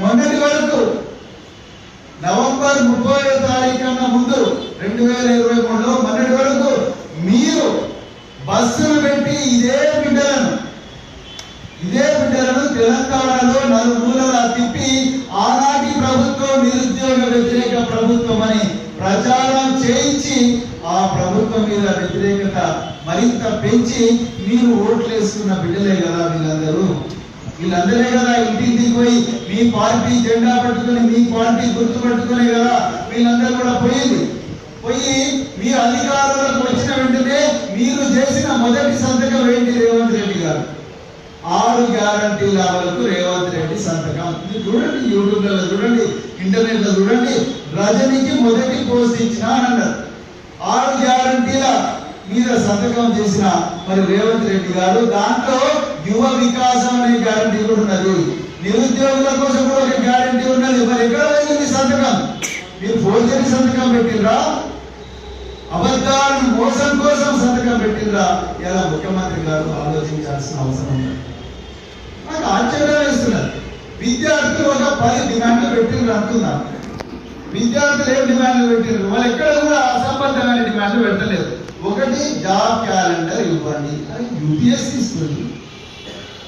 మొన్నటి వరకు నవంబర్ ముప్పై తారీఖు ముందు రెండు వేల ఇరవై మూడులో మొన్నటి వరకు మీరు బస్సులు పెట్టి ఇదే బిడ్డలను ఇదే బిడ్డలను తెలంగాణలో నలుమూలలా తిప్పి ఆనాటి ప్రభుత్వం నిరుద్యోగ వ్యతిరేక ప్రభుత్వం అని ప్రచారం చేయించి ఆ ప్రభుత్వం మీద వ్యతిరేకత మరింత పెంచి మీరు ఓట్లు వేసుకున్న బిడ్డలే కదా వీళ్ళందరూ. వీళ్ళందరే కదా ఇంటింటికి పోయి మీ పార్టీ జెండా పట్టుకొని మీ పార్టీ గుర్తు పట్టుకునే కదా వీళ్ళందరూ కూడా పోయింది. పోయి మీ అధికారులకు వచ్చిన వెంటనే మీరు చేసిన మొదటి సంతకం ఏంటి రేవంత్ రెడ్డి గారు? ఆరు గ్యారంటీల వరకు రేవంత్ రెడ్డి సంతకం. చూడండి యూట్యూబ్లలో చూడండి ఇంటర్నెట్లో చూడండి. రజనీకి మొదటి పోస్ట్ ఇచ్చిన అని అన్నారు. ఆరు గ్యారంటీల మీద సంతకం చేసిన మరి రేవంత్ రెడ్డి గారు దాంట్లో యువ వికాసం అనే గ్యారంటీ నిరుద్యోగుల కోసం కూడా ఒక గ్యారంటీ ఉన్నది. మరి ఎక్కడ పోయింది సంతకం? మీరు ఫోర్జరీ సంతకం పెట్టిండ్రా? అబద్ధాలను మోసం కోసం సంతకం పెట్టిండ్రా? ఇలా ముఖ్యమంత్రి గారు ఆలోచించాల్సిన అవసరం ఉంది. నాకు ఆశ్చర్యం వేస్తున్నారు. విద్యార్థులు ఒక పది డిమాండ్లు పెట్టిండ్రు అంటున్నారు విద్యార్థులు ఏం డిమాండ్లు పెట్టిండ్రు? వాళ్ళు ఎక్కడ కూడా అసంబద్ధమైన డిమాండ్లు పెట్టలేదు. ఒకటి జాబ్ క్యాలెండర్ ఇవ్వండి. అది యూపీఎస్సీ ఇస్తుంది.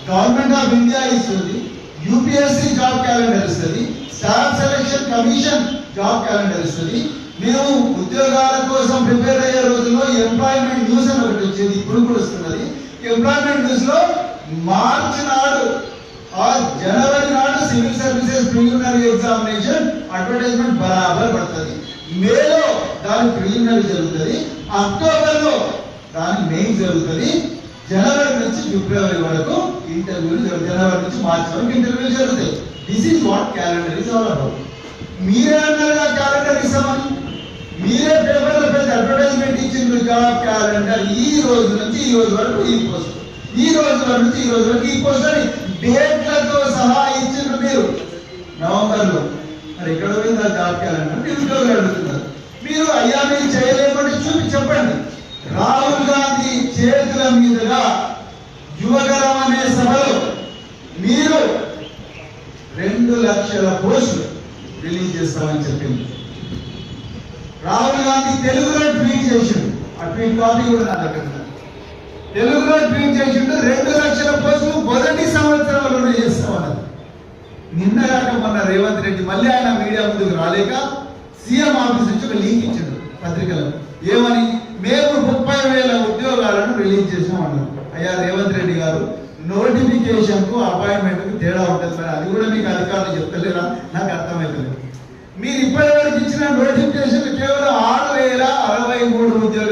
గవర్నమెంట్ ఆఫ్ ఇండియా ఇస్తుంది యూపీఎస్సీ జాబ్ క్యాలెండర్ ఇస్తుంది staff selection commission job calendar ఇస్తుంది. మేము ఉద్యోగాల కోసం ప్రిపేర్ అయ్యే రోజుల్లో ఎంప్లాయ్మెంట్ న్యూస్ అని ఒకటి వచ్చేది ఇప్పుడు కూడా వస్తున్నది. ఎంప్లాయ్మెంట్ న్యూస్లో మార్చి నాడు ఆ జనవరి నాడు civil services preliminary examination advertisement బరాబర్ పడుతుంది. మేలో దాని ప్రిలిమినరీ జరుగుతుంది. అక్టోబర్లో దాని మెయిన్ జరుగుతుంది. జనవరి నుంచి ఫిబ్రవరి వరకు ఇంటర్వ్యూలు జనవరి నుంచి మార్చి వరకు ఇంటర్వ్యూలు జరుగుతాయి. This is what calendar is all about మీరే అన్నారు క్యాలెండర్ ఇస్తామని మీరే పేపర్లో పెద్ద అడ్వర్టైజ్మెంట్ ఇచ్చింది జాబ్ క్యాలెండర్ ఈ రోజు నుంచి ఈ రోజు వరకు ఈ పోస్ట్ ఈ రోజు వరకు నుంచి ఈ రోజు వరకు ఈ పోస్ట్ అని డేట్లతో సహా ఇచ్చిండ్రు మీరు. నవంబర్లో మరి ఎక్కడ పోయింది ఆ జాబ్ క్యాలెండర్ నిరుద్యోగులు అడుగుతున్నారు. మీరు అయ్యా మీరు చేయలేమంటే చూపి చెప్పండి. రాహుల్ గాంధీ చేతుల మీదుగా యువగలం అనే సభలో మీరు రెండు లక్షల పోస్టులు రిలీజ్ చేస్తామని చెప్పింది. రాహుల్ గాంధీ తెలుగులో ట్వీట్ చేసిండు. ఆ ట్వీట్ కాపీ కూడా నా దగ్గర తెలుగులో ట్వీట్ చేసిండు రెండు లక్షల పోస్టులు మొదటి సంవత్సరంలోనే చేస్తామన్నది నిన్న కాక మొన్న రేవంత్ రెడ్డి మళ్ళీ ఆయన మీడియా ముందుకు రాలేక సీఎం ఆఫీస్ నుంచి ఒక లీక్ ఇచ్చిండు పత్రికలో. ఏమని? ఉన్నారు అయ్యా రేవంత్ రెడ్డి గారు నోటిఫికేషన్కు అపాయింట్మెంట్కు తేడా ఉంటుంది. సార్ అది కూడా మీకు అధికారులు చెప్తలేరా? నాకు అర్థమవుతలేదు మీరు ఇప్పటి వరకు ఇచ్చిన నోటిఫికేషన్ కేవలం ఆరు వేల అరవై మూడు ఉద్యోగాలు